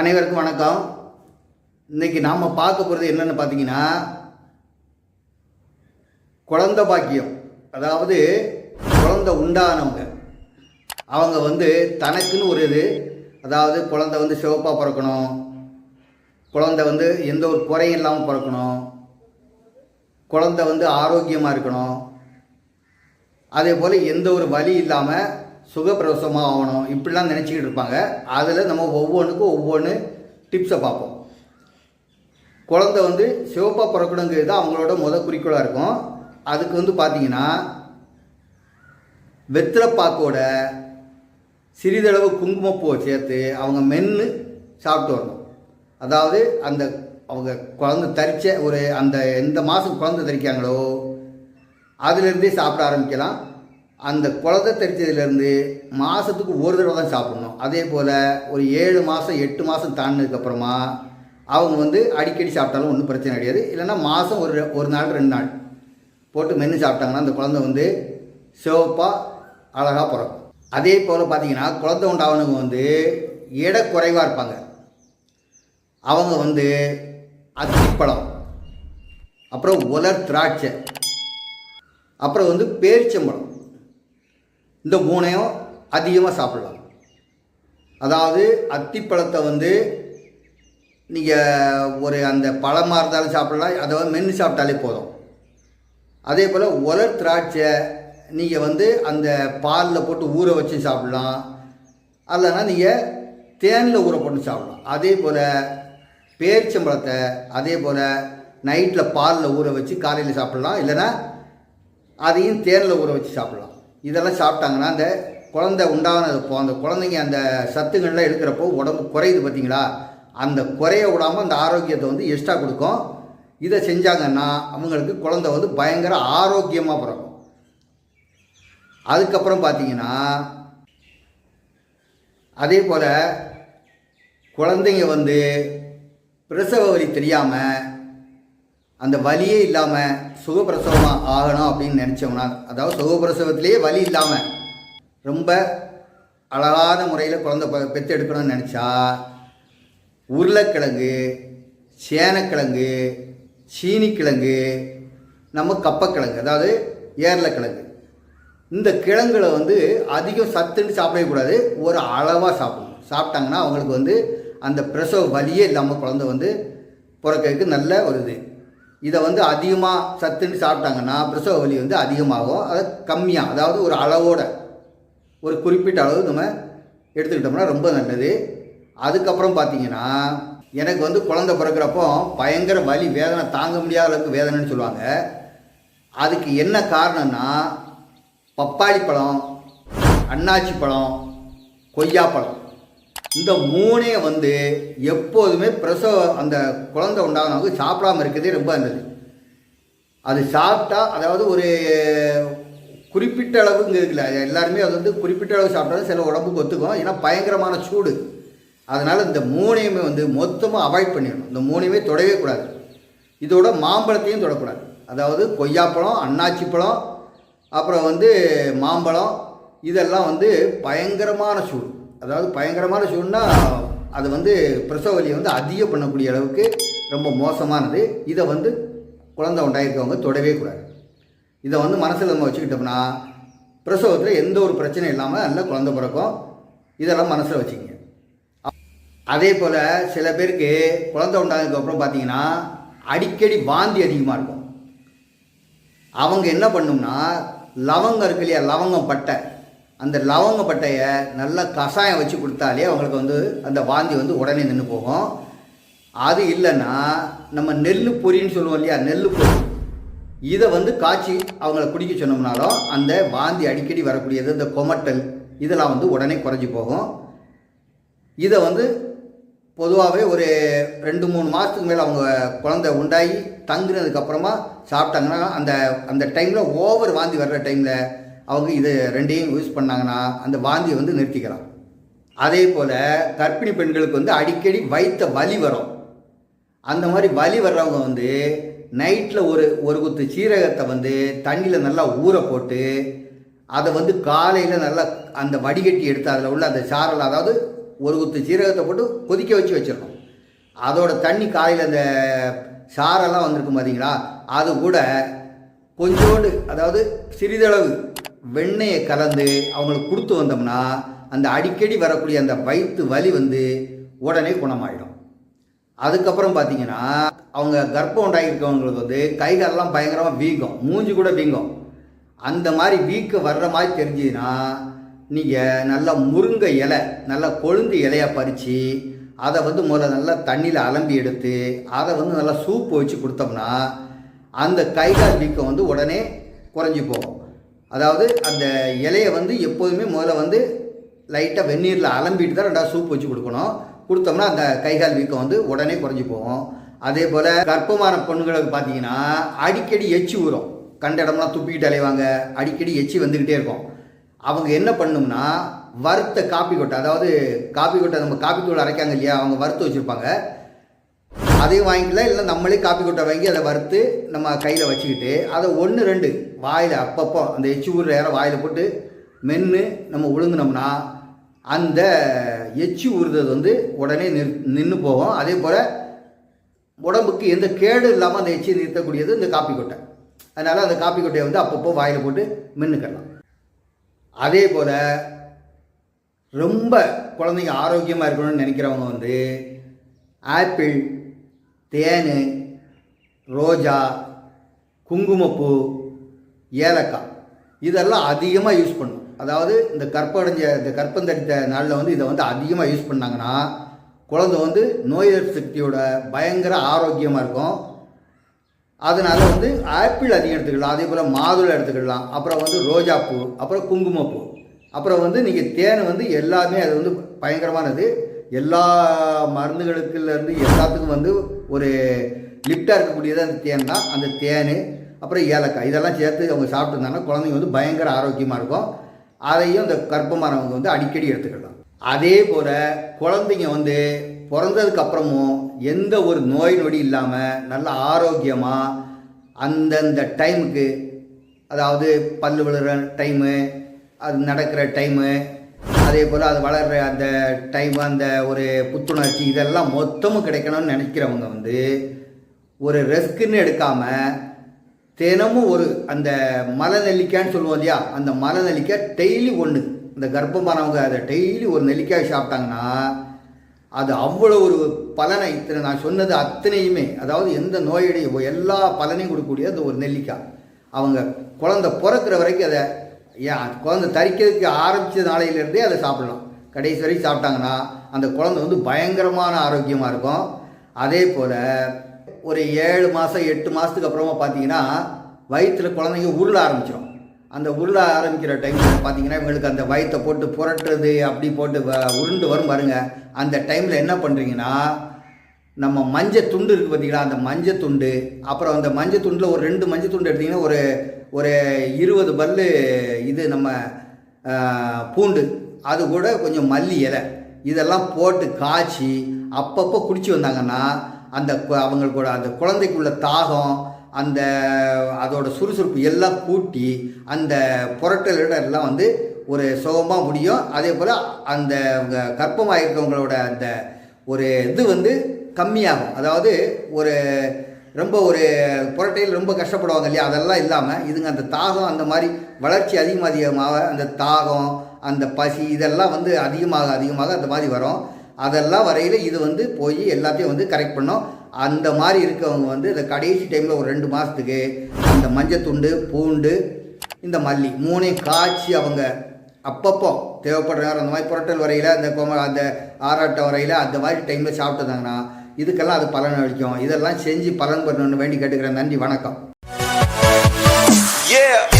அனைவருக்கும் வணக்கம். இன்னைக்கு நாம் பார்க்க போகிறது என்னென்னு பார்த்தீங்கன்னா குழந்த பாக்கியம். அதாவது குழந்த உண்டானவங்க. அவங்க வந்து தனக்குன்னு ஒரு இது அதாவது குழந்த வந்து சிவப்பாக பிறக்கணும். குழந்தை வந்து எந்த ஒரு குறையும் இல்லாமல் பிறக்கணும். குழந்தை வந்து ஆரோக்கியமாக இருக்கணும். அதே போல் எந்த ஒரு வழி இல்லாமல் சுகப்பிரசவமாக ஆகணும் இப்படிலாம் நினச்சிக்கிட்டு இருப்பாங்க. அதில் நம்ம ஒவ்வொன்றுக்கும் ஒவ்வொன்று டிப்ஸை பார்ப்போம். குழந்தை வந்து சிவப்பாக பிறக்கணுங்கிறது தான் அவங்களோட முத குறிக்கோளாக இருக்கும். அதுக்கு வந்து பார்த்தீங்கன்னா வெத்திரப்பாக்கோட சிறிதளவு குங்குமப்பூவை சேர்த்து அவங்க மென்று சாப்பிட்டு வரணும். அதாவது அந்த அவங்க குழந்தை தரித்த ஒரு அந்த எந்த மாதம் குழந்தை தரிக்காங்களோ அதுலேருந்தே சாப்பிட ஆரம்பிக்கலாம். அந்த குழந்தை தெரிச்சதுலேருந்து மாதத்துக்கு ஒரு தடவை தான் சாப்பிட்ணும். அதே போல் ஒரு ஏழு மாதம் எட்டு மாதம் தாண்டினதுக்கப்புறமா அவங்க வந்து அடிக்கடி சாப்பிட்டாலும் ஒன்றும் பிரச்சனை கிடையாது. இல்லைன்னா மாதம் ஒரு ஒரு நாள் ரெண்டு நாள் போட்டு மென்று சாப்பிட்டாங்கன்னா அந்த குழந்தை வந்து சிவப்பாக அழகாக பிறக்கும். அதே போல் பார்த்தீங்கன்னா குழந்தை உண்டாவனுங்க வந்து எடை குறைவாக இருப்பாங்க. அவங்க வந்து அத்திப்பழம் அப்புறம் உலர் திராட்சை அப்புறம் வந்து பேரிச்சம்பழம். இந்த மூணையும் அதிகமாக சாப்பிடலாம். அதாவது அத்திப்பழத்தை வந்து நீங்கள் ஒரு அந்த பழமாக இருந்தாலும் சாப்பிடலாம் அதை வந்து மென்று சாப்பிட்டாலே போதும். அதே போல் உலர் திராட்சை நீங்கள் வந்து அந்த பாலில் போட்டு ஊற வச்சு சாப்பிடலாம். அல்லைனா நீங்கள் தேனில் ஊற போட்டு சாப்பிடலாம். அதே போல் பேரிச்சம்பழத்தை அதே போல் நைட்டில் பாலில் ஊற வச்சு காலையில் சாப்பிடலாம். இல்லைன்னா அதையும் தேனில் ஊற வச்சு சாப்பிடலாம். இதெல்லாம் சாப்பிட்டாங்கன்னா அந்த குழந்தை உண்டானது அந்த குழந்தைங்க அந்த சத்துக்கள்லாம் எடுக்கிறப்போ உடம்பு குறையுது பார்த்தீங்களா? அந்த குறைய விடாமல் அந்த ஆரோக்கியத்தை வந்து எக்ஸ்ட்ரா கொடுக்கும். இதை செஞ்சாங்கன்னா அவங்களுக்கு குழந்தை வந்து பயங்கர ஆரோக்கியமாக பிறக்கும். அதுக்கப்புறம் பார்த்தீங்கன்னா அதே போல் குழந்தைங்க வந்து பிரசவ வரி தெரியாமல் அந்த வலியே இல்லாமல் சுகப்பிரசவமாக ஆகணும் அப்படின்னு நினச்சோம்னா அதாவது சுகப்பிரசவத்திலேயே வலி இல்லாமல் ரொம்ப அழகான முறையில் குழந்தை பெற்று பெத்தெடுக்கணும்னு நினச்சா உருளைக்கிழங்கு சேனக்கிழங்கு சீனிக்கிழங்கு நம்ம கப்பக்கிழங்கு அதாவது ஏர்லக்கிழங்கு. இந்த கிழங்குல வந்து அதிகம் சத்துன்னு சாப்பிடவே கூடாது ஒரு அளவாக சாப்பிடணும். சாப்பிட்டாங்கன்னா அவங்களுக்கு வந்து அந்த பிரசவ வலியே இல்லாமல் குழந்தை வந்து பிறக்கிறதுக்கு நல்ல ஒரு இது. இதை வந்து அதிகமாக சத்துன்னு சாப்பிட்டாங்கன்னா பிரசவ வலி வந்து அதிகமாகும். அது கம்மியாக அதாவது ஒரு அளவோட ஒரு குறிப்பிட்ட அளவு நம்ம எடுத்துக்கிட்டோம்னா ரொம்ப நல்லது. அதுக்கப்புறம் பார்த்தீங்கன்னா எனக்கு வந்து குழந்தை பிறக்கிறப்போ பயங்கர வலி வேதனை தாங்க முடியாத அளவுக்கு வேதனைன்னு சொல்லுவாங்க. அதுக்கு என்ன காரணம்னா பப்பாளி பழம் அன்னாச்சி பழம் கொய்யாப்பழம் இந்த மூணே வந்து எப்போதுமே பிரசவ அந்த குழந்தை உண்டாகினவங்க சாப்பிடாம இருக்கிறதே ரொம்ப நல்லது. அது சாப்பிட்டா அதாவது ஒரு குறிப்பிட்ட அளவுங்க இருக்குல்ல எல்லாருமே அது வந்து குறிப்பிட்ட அளவு சாப்பிட்டாலும் சில உடம்புக்கு ஒத்துக்கும். ஏன்னா பயங்கரமான சூடு. அதனால் இந்த மூணையுமே வந்து மொத்தமாக அவாய்ட் பண்ணிடணும். இந்த மூணையுமே தொடவே கூடாது. இதோட மாம்பழத்தையும் தொடக்கூடாது. அதாவது கொய்யாப்பழம் அன்னாச்சி பழம் அப்புறம் வந்து மாம்பழம் இதெல்லாம் வந்து பயங்கரமான சூடு. அதாவது பயங்கரமான சூழ்நிலை அது வந்து பிரசவ வலியை வந்து அதிகம் பண்ணக்கூடிய அளவுக்கு ரொம்ப மோசமானது. இதை வந்து குழந்தை உண்டாயிருக்கவங்க தொடவே கூடாது. இதை வந்து மனசில் நம்ம வச்சுக்கிட்டோம்னா பிரசவத்தில் எந்த ஒரு பிரச்சனையும் இல்லாமல் நல்ல குழந்தை பிறக்கும். இதெல்லாம் மனசில் வச்சுக்கங்க. அதே போல் சில பேருக்கு குழந்தை உண்டானதுக்கப்புறம் பார்த்தீங்கன்னா அடிக்கடி வாந்தி அதிகமாக இருக்கும். அவங்க என்ன பண்ணும்னா லவங்கம் இருக்கு இல்லையா லவங்கம் பட்டை அந்த லவங்க பட்டையை நல்லா கஷாயம் வச்சு கொடுத்தாலே அவங்களுக்கு வந்து அந்த வாந்தி வந்து உடனே நின்று போகும். அது இல்லைன்னா நம்ம நெல் பொரின்னு சொல்லுவோம் இல்லையா நெல் பொரி. இதை வந்து காய்ச்சி அவங்கள குடிக்க சொன்னோம்னாலும் அந்த வாந்தி அடிக்கடி வரக்கூடியது இந்த கொமட்டல் இதெல்லாம் வந்து உடனே குறைஞ்சி போகும். இதை வந்து பொதுவாகவே ஒரு ரெண்டு மூணு மாதத்துக்கு மேலே அவங்க குழந்தை உண்டாகி தங்குனதுக்கப்புறமா சாப்பிட்டாங்கன்னா அந்த அந்த டைமில் ஓவர் வாந்தி வர்ற டைமில் அவங்க இது ரெண்டையும் யூஸ் பண்ணாங்கன்னா அந்த வாந்தியை வந்து நிறுத்திக்கலாம். அதே போல் கர்ப்பிணி பெண்களுக்கு வந்து அடிக்கடி வைத்த வலி வரும். அந்த மாதிரி வலி வர்றவங்க வந்து நைட்டில் ஒரு ஒரு குத்து சீரகத்தை வந்து தண்ணியில் நல்லா ஊற போட்டு அதை வந்து காலையில் நல்லா அந்த வடிகட்டி எடுத்து அதில் உள்ள அந்த சாரல் அதாவது ஒரு குத்து சீரகத்தை போட்டு கொதிக்க வச்சு வச்சிடணும் அதோட தண்ணி காலையில் அந்த சாரெல்லாம் வந்திருக்கும் பார்த்தீங்களா அது கூட கொஞ்சோண்டு அதாவது சிறிதளவு வெண்ணெயை கலந்து அவங்களுக்கு கொடுத்து வந்தோம்னா அந்த அடிக்கடி வரக்கூடிய அந்த வயிற்று வலி வந்து உடனே குணமாயிடும். அதுக்கப்புறம் பார்த்தீங்கன்னா அவங்க கர்ப்பம் உண்டாகிருக்கவங்களுக்கு வந்து கை காலெல்லாம் பயங்கரமாக வீங்கும். மூஞ்சி கூட வீங்கும். அந்த மாதிரி வீக்க வர்ற மாதிரி தெரிஞ்சுதுன்னா நீங்கள் நல்லா முருங்கை இலை நல்லா கொழுந்து இலையை பறித்து அதை வந்து முதல்ல நல்லா தண்ணியில் அலம்பி எடுத்து அதை வந்து நல்லா சூப்பு வச்சு கொடுத்தோம்னா அந்த கை கால் வீக்கம் வந்து உடனே குறைஞ்சி போகும். அதாவது அந்த இலையை வந்து எப்போதுமே முதல்ல வந்து லைட்டாக வெந்நீரில் அலம்பிட்டு தான் ரெண்டாவது சூப் வச்சு கொடுக்கணும். கொடுத்தோம்னா அந்த கை கால் வீக்கம் வந்து உடனே குறைஞ்சி போகும். அதே போல் கர்ப்பமான பொண்ணுகளுக்கு பார்த்தீங்கன்னா அடிக்கடி எச்சி ஊறும். கண்ட இடம்லாம் துப்பிக்கிட்டு அலைவாங்க. அடிக்கடி எச்சி வந்துக்கிட்டே இருக்கும். அவங்க என்ன பண்ணும்னா வறுத்த காப்பி கொட்டை அதாவது காப்பி கொட்டை நம்ம காப்பி தூள் அரைக்காங்க இல்லையா அவங்க வறுத்து வச்சுருப்பாங்க. அதையும் வாங்கிக்கலாம் இல்லை நம்மளே காப்பி கொட்டை வாங்கி அதை வறுத்து நம்ம கையில் வச்சுக்கிட்டு அதை ஒன்று ரெண்டு வாயில் அப்பப்போ அந்த எச்சி ஊர் நேரம் வாயில் போட்டு மென்று நம்ம விழுங்கினோம்னா அந்த எச்சி உறுதது வந்து உடனே நிற் நின்று போகும். அதே போல் உடம்புக்கு எந்த கேடு இல்லாமல் அந்த எச்சியை நிறுத்தக்கூடியது இந்த காப்பி கொட்டை. அதனால் அந்த காப்பி கொட்டையை வந்து அப்பப்போ வாயில் போட்டு மென்னுக்கலாம். அதே போல் ரொம்ப குழந்தைங்க ஆரோக்கியமாக இருக்கணும்னு நினைக்கிறவங்க வந்து ஆப்பிள் தேன் ரோஜா குங்குமப்பூ ஏலக்காய். இதெல்லாம் அதிகமாக யூஸ் பண்ணும். அதாவது இந்த கற்படைஞ்ச இந்த கற்பந்தடித்த நாளில் வந்து இதை வந்து அதிகமாக யூஸ் பண்ணாங்கன்னா குழந்தை வந்து நோய் எதிர்ப்பு சக்தியோட பயங்கர ஆரோக்கியமாக இருக்கும். அதனால் வந்து ஆப்பிள் அதிகம் எடுத்துக்கலாம். அதே போல் மாதுளை எடுத்துக்கலாம். அப்புறம் வந்து ரோஜாப்பூ அப்புறம் குங்குமப்பூ. அப்புறம் வந்து நீங்கள் தேன் வந்து எல்லாமே அது வந்து பயங்கரமானது. எல்லா மருந்துகளுக்குலேருந்து எல்லாத்துக்கும் வந்து ஒரு லிஃப்டாக இருக்கக்கூடியது அந்த தேன் தான். அந்த தேன் அப்புறம் ஏலக்காய். இதெல்லாம் சேர்த்து அவங்க சாப்பிட்டுருந்தாங்கன்னா குழந்தைங்க வந்து பயங்கர ஆரோக்கியமாக இருக்கும். அதையும் இந்த கர்ப்பமானவங்க வந்து அடிக்கடி எடுத்துக்கலாம் அதே போல் குழந்தைங்க வந்து பிறந்ததுக்கப்புறமும் எந்த ஒரு நோய் நொடி இல்லாமல் நல்ல ஆரோக்கியமாக அந்தந்த டைமுக்கு அதாவது பல்லு விழுற டைமு அது நடக்கிற டைமு அதே போல் அது வளர்கிற அந்த டைம் அந்த ஒரு புத்துணர்ச்சி இதெல்லாம் மொத்தமும் கிடைக்கணும்னு நினைக்கிறவங்க வந்து ஒரு ரெஸ்க்குன்னு எடுக்காமல் தினமும் ஒரு அந்த மலை நெல்லிக்காய்ன்னு சொல்லுவோம் இல்லையா? அந்த மலை நெல்லிக்காய் டெய்லி ஒன்று இந்த கர்ப்பமானவங்க அதை டெய்லி ஒரு நெல்லிக்காய் சாப்பிட்டாங்கன்னா அது அவ்வளோ ஒரு பலனை இத்தனை நான் சொன்னது அத்தனையுமே அதாவது எந்த நோயுடைய எல்லா பலனையும் கொடுக்கக்கூடிய அந்த ஒரு நெல்லிக்காய். அவங்க குழந்தை பிறக்கிற வரைக்கும் அதை ஏன் குழந்தை தரிக்கிறதுக்கு ஆரம்பித்த நாளையிலேருந்தே அதை சாப்பிடலாம் கடைசி வரைக்கும் சாப்பிட்டாங்கன்னா அந்த குழந்தை வந்து பயங்கரமான ஆரோக்கியமாக இருக்கும். அதே போல் ஒரு ஏழு மாதம் எட்டு மாதத்துக்கு அப்புறமா பார்த்தீங்கன்னா வயிற்றில் குழந்தைங்க உருள ஆரம்பிச்சிடும் அந்த உருள ஆரம்பிக்கிற டைமில் பார்த்தீங்கன்னா இவங்களுக்கு அந்த வயிற்றை போட்டு புரட்டுறது அப்படி போட்டு வ- உருண்டு வரும் பாருங்க. அந்த டைமில் என்ன பண்ணுறீங்கன்னா நம்ம மஞ்சள் துண்டு இருக்குது பார்த்தீங்களா அந்த மஞ்சள் துண்டு அப்புறம் அந்த மஞ்சள் துண்டில் ஒரு ரெண்டு மஞ்சள் துண்டு எடுத்திங்கன்னா ஒரு ஒரு இருபது பல்லு இது நம்ம பூண்டு அது கூட கொஞ்சம் மல்லி இலை இதெல்லாம் போட்டு காய்ச்சி அப்பப்போ குடிச்சு வந்தாங்கன்னா அந்த அவங்களுக்கூட அந்த குழந்தைக்குள்ள தாகம் அந்த அதோட சுறுசுறுப்பு எல்லாம் கூட்டி அந்த புரட்டலோட எல்லாம் வந்து ஒரு சுகமாக முடியும். அதே போல் அந்த கற்பமாக இருக்கிறவங்களோட அந்த ஒரு இது வந்து கம்மியாகும். அதாவது ஒரு ரொம்ப ஒரு புரட்டையில் ரொம்ப கஷ்டப்படுவாங்க இல்லையா? அதெல்லாம் இல்லாமல் இதுங்க அந்த தாகம் அந்த மாதிரி வளர்ச்சி அதிகமாக அதிகமாக அந்த தாகம் அந்த பசி இதெல்லாம் வந்து அதிகமாக அதிகமாக அந்த மாதிரி வரும். அதெல்லாம் வரையில் இது வந்து போய் எல்லாத்தையும் வந்து கரெக்ட் பண்ணும். அந்த மாதிரி இருக்கவங்க வந்து இந்த கடைசி டைமில் ஒரு ரெண்டு மாதத்துக்கு அந்த மஞ்சத்துண்டு பூண்டு இந்த மல்லி மூணையும் காய்ச்சி அவங்க அப்பப்போ தேவைப்படுற நேரம் அந்த மாதிரி புரட்டல் வரையில் அந்த கோம அந்த ஆராட்டம் வரையில் அந்த மாதிரி டைமில் சாப்பிட்டுருந்தாங்கன்னா இதுக்கெல்லாம் அது பலன் அளிக்கும். இதெல்லாம் செஞ்சு பலன் பெறணும்னு வேண்டி கேட்டுக்கிறேன். நன்றி வணக்கம். Yeah.